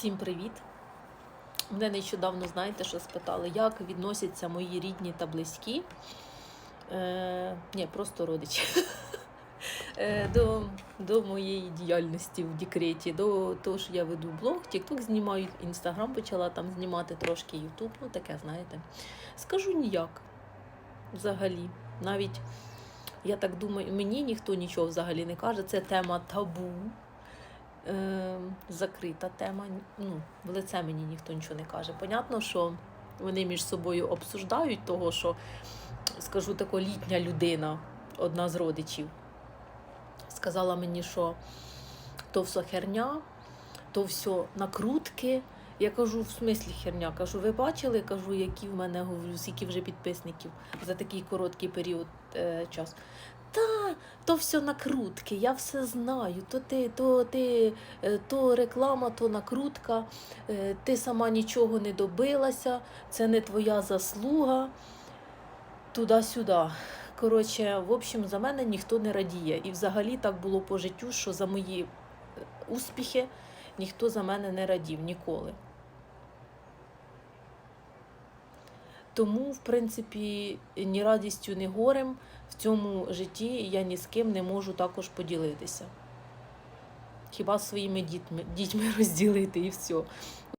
Всім привіт! Мене нещодавно, знаєте, що спитали, як відносяться мої рідні та близькі. Е, ні, просто родичі. Е, до, до моєї діяльності в декреті, до того, що я веду блог, Тікток знімаю, Інстаграм почала там знімати трошки Ютуб, ну таке, знаєте. Скажу ніяк. Взагалі. Навіть, я так думаю, мені ніхто нічого взагалі не каже. Це тема табу е, закрита тема. Ну, в лице мені ніхто нічого не каже. Понятно, що вони між собою обсуждають того, що, скажу тако, літня людина, одна з родичів, сказала мені, що то все херня, то все накрутки. Я кажу, в смислі херня. Кажу, ви бачили, кажу, які в мене говорю, скільки вже підписників за такий короткий період е, часу. Та, то все накрутки, я все знаю. То ти, то ти, е, то реклама, то накрутка, е, ти сама нічого не добилася, це не твоя заслуга. Туди-сюди. Коротше, в общем, за мене ніхто не радіє. І взагалі так було по життю, що за мої е, успіхи ніхто за мене не радів ніколи. Тому, в принципі, ні радістю, ні горем в цьому житті я ні з ким не можу також поділитися. Хіба своїми дітьми, дітьми розділити і все.